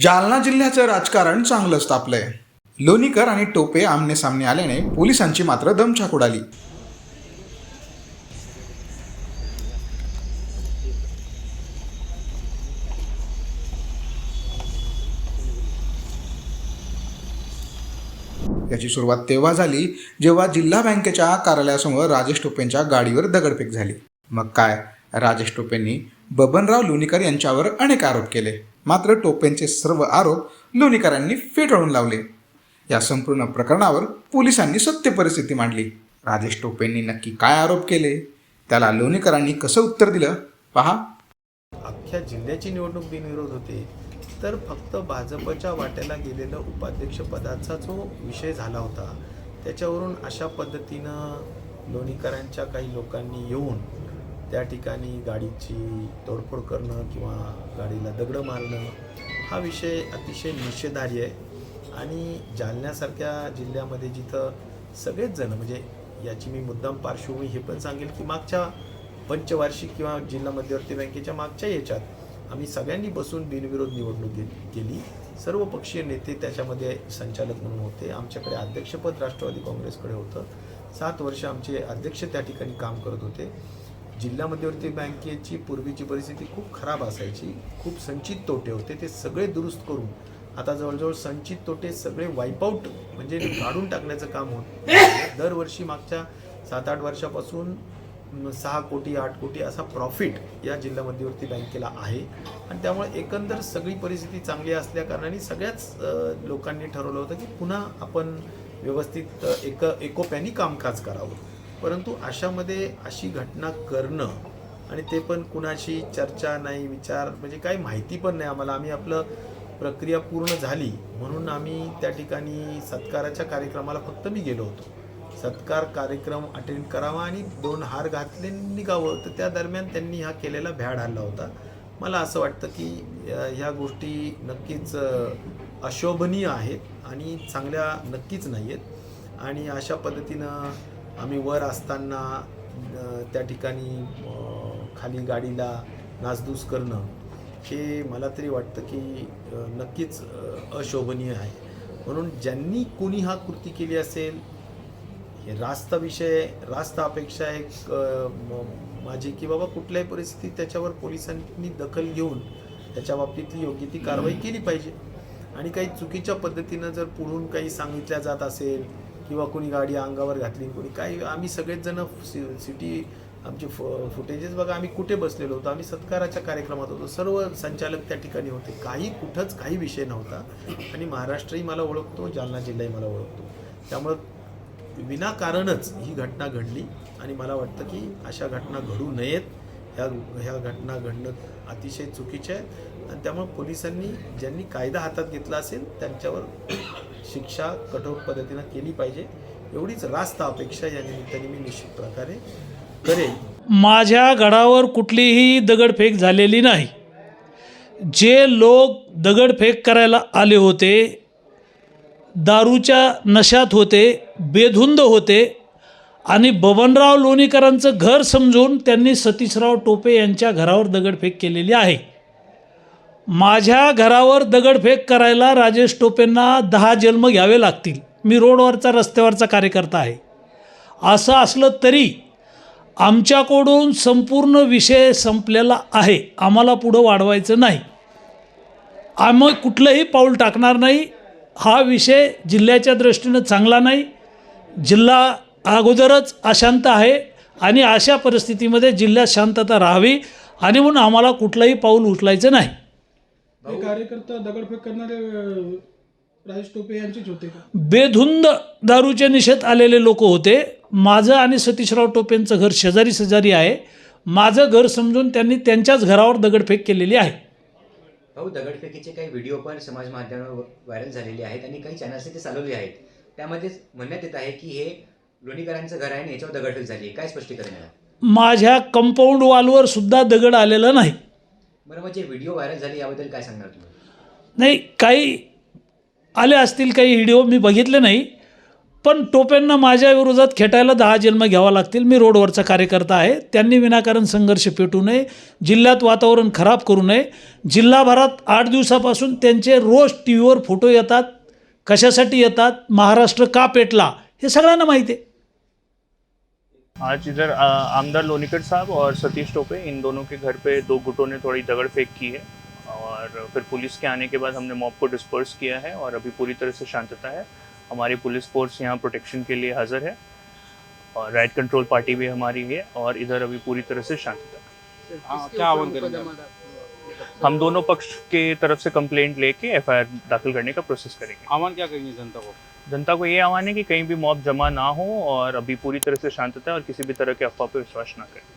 जालना जिल्ह्याचं राजकारण चांगलंच तापलंय. लोणीकर आणि टोपे आमने सामने आल्याने पोलिसांची मात्र दमछाक उडाली. याची सुरुवात तेव्हा झाली जेव्हा जिल्हा बँकेच्या कार्यालयासमोर राजेश टोपेंच्या गाडीवर दगडफेक झाली. मग काय? राजेश टोपेंनी बबनराव लोणीकर यांच्यावर अनेक आरोप केले. मात्र टोपेंचे सर्व आरोप लोणीकरांनी फेटाळून लावले. या संपूर्ण प्रकरणावर पोलिसांनी सत्य परिस्थिती मांडली. राजेश टोपेंनी नक्की काय आरोप केले? त्याला लोणीकरांनी कसं उत्तर दिलं? पहा. अख्ख्या जिल्ह्याची निवडणूक बिनविरोध होती. तर फक्त भाजपच्या वाट्याला गेलेलं उपाध्यक्षपदाचा जो विषय झाला होता त्याच्यावरून अशा पद्धतीनं लोणीकरांच्या काही लोकांनी येऊन त्या ठिकाणी गाडीची तोडफोड करणं किंवा गाडीला दगडं मारणं हा विषय अतिशय निषेधार्ह आहे. आणि जालन्यासारख्या जिल्ह्यामध्ये जिथं सगळेच जण म्हणजे याची मी मुद्दाम पार्श्वभूमी हे पण सांगेल की मागच्या पंचवार्षिक किंवा जिल्हा मध्यवर्ती बँकेच्या मागच्या याच्यात आम्ही सगळ्यांनी बसून बिनविरोध निवडणूक केली. सर्व पक्षीय नेते त्याच्यामध्ये संचालक म्हणून होते. आमच्याकडे अध्यक्षपद राष्ट्रवादी काँग्रेसकडे होतं. सात वर्ष आमचे अध्यक्ष त्या ठिकाणी काम करत होते. जिल्हा मध्यवर्ती बँकेची पूर्वीची परिस्थिती खूप खराब असायची. खूप संचित तोटे होते. ते सगळे दुरुस्त करून आता जवळजवळ संचित तोटे सगळे वाईपआउट म्हणजे काढून टाकण्याचं काम होत दरवर्षी मागच्या सात आठ वर्षापासून सहा कोटी आठ कोटी असा प्रॉफिट या जिल्हा मध्यवर्ती बँकेला आहे. आणि त्यामुळे एकंदर सगळी परिस्थिती चांगली असल्या कारणाने सगळ्याच लोकांनी ठरवलं होतं की पुन्हा आपण व्यवस्थित एक एकोप्याने कामकाज करावं. परंतु अशामध्ये अशी घटना करणं आणि ते पण कुणाशी चर्चा नाही विचार म्हणजे काही माहिती पण नाही आम्हाला. आम्ही आपलं प्रक्रिया पूर्ण झाली म्हणून आम्ही त्या ठिकाणी सत्काराच्या कार्यक्रमाला फक्त मी गेलो होतो. सत्कार कार्यक्रम अटेंड करावा आणि दोन हार घातले निघावं. तर त्या दरम्यान त्यांनी हा केलेला भ्याड हल्ला होता. मला असं वाटतं की ह्या गोष्टी नक्कीच अशोभनीय आहेत आणि चांगल्या नक्कीच नाही आहेत आणि अशा पद्धतीनं आम्ही वर असताना त्या ठिकाणी खाली गाडीला नासधूस करणं हे मला तरी वाटतं की नक्कीच अशोभनीय आहे. म्हणून ज्यांनी कोणी हा कृती केली असेल हे रास्त विषय रास्त अपेक्षा एक माझी की बाबा कुठल्याही परिस्थितीत त्याच्यावर पोलिसांनी दखल घेऊन त्याच्या बाबतीतली योग्य ती कारवाई केली पाहिजे. आणि काही चुकीच्या पद्धतीनं जर पुढून काही सांगितल्या जात असेल किंवा कोणी गाडी अंगावर घातली कोणी काही आम्ही सगळेच जण सि- सिटी आमचे फ फुटेजेस बघा आम्ही कुठे बसलेलो होतो आम्ही सत्काराच्या कार्यक्रमात होतो. सर्व संचालक त्या ठिकाणी होते. काही कुठंच काही विषय नव्हता. आणि महाराष्ट्रही मला ओळखतो जालना जिल्हाही मला ओळखतो. त्यामुळं विनाकारणच ही घटना घडली आणि मला वाटतं की अशा घटना घडू नयेत. ह्या ह्या घटना घडणं अतिशय चुकीचे आहे. आणि त्यामुळे पोलिसांनी ज्यांनी कायदा हातात घेतला असेल त्यांच्यावर शिक्षा कठोर पद्धतीनं केली पाहिजे. एवढीच रास्त अपेक्षा या निमित्ताने मी निश्चित प्रकारे करेन. माझ्या गडावर कुठलीही दगडफेक झालेली नाही. जे लोक दगडफेक करायला आले होते दारूच्या नशात होते बेधुंद होते आणि बबनराव लोणीकरांचं घर समजून त्यांनी सतीशराव टोपे यांच्या घरावर दगडफेक केलेली आहे. माझ्या घरावर दगडफेक करायला राजेश टोपेंना दहा जन्म घ्यावे लागतील. मी रोडवरचा रस्त्यावरचा कार्यकर्ता आहे. असं असलं तरी आमच्याकडून संपूर्ण विषय संपलेला आहे. आम्हाला पुढं वाढवायचं नाही. आम्ही कुठलंही पाऊल टाकणार नाही. हा विषय जिल्ह्याच्या दृष्टीनं चांगला नाही. जिल्हा अगोदरच अशांत आहे आणि अशा परिस्थितीमध्ये जिल्ह्यात शांतता राहावी आणि म्हणून आम्हाला कुठलंही पाऊल उचलायचं नाही. हे कार्यकर्ता दगडफेक करणारे राजेश टोपे यांचेच होते का? बेधुंद दारूच्या निषेध आलेले लोक होते. माझं आणि सतीशराव टोपेंचं घर शेजारी शेजारी आहे. माझं घर समजून त्यांनी त्यांच्याच घरावर दगडफेक केलेली आहे. भाऊ दगडफेकीचे काही व्हिडिओ पण समाज माध्यमावर व्हायरल झालेले आहेत आणि काही चॅनल्सने ते चालवले आहेत. त्यामध्ये म्हणण्यात येत आहे की हे लोणीकरांचं घर आहे आणि याच्यावर दगडफेक झाली आहे. काय स्पष्टीकरण आहे? माझ्या कंपाऊंड वॉलवर सुद्धा दगड आलेला नाही. बरं म्हणजे व्हिडिओ व्हायरल झाले याबद्दल काय सांगणार तुम्ही? नाही काही आले असतील काही व्हिडिओ मी बघितले नाही पण टोप्यांना माझ्या विरोधात खेटायला दहा जन्म घ्यावा लागतील. मी रोडवरचा कार्यकर्ता आहे. त्यांनी विनाकारण संघर्ष पेटू नये जिल्ह्यात वातावरण खराब करू नये. जिल्हाभरात आठ दिवसापासून त्यांचे रोज टी व्हीवर फोटो येतात कशासाठी येतात महाराष्ट्र का पेटला हे सगळ्यांना माहिती आहे. आज इधर आमदार लोनीकर साहब और सतीश टोपे इन दोनों के घर पे दो गुटों ने थोड़ी दगड़ फेंक की है और फिर पुलिस के आने के बाद हमने मॉब को डिस्पर्स किया है और अभी पूरी तरह से शांतता है। हमारी पुलिस फोर्स यहाँ प्रोटेक्शन के लिए हाजिर है और राइट कंट्रोल पार्टी भी हमारी है और इधर अभी पूरी तरह से शांतता है। हाँ, क्या करेंगे हम दोनों पक्ष के तरफ़ से कंप्लेंट लेके एफआईआर दाखिल करने का प्रोसेस करेंगे। आह्वान क्या करेंगे जनता को? जनता को ये आह्वान है कि कहीं भी मॉब जमा ना हो और अभी पूरी तरह से शांतता है और किसी भी तरह के अफवाह पर विश्वास ना करें।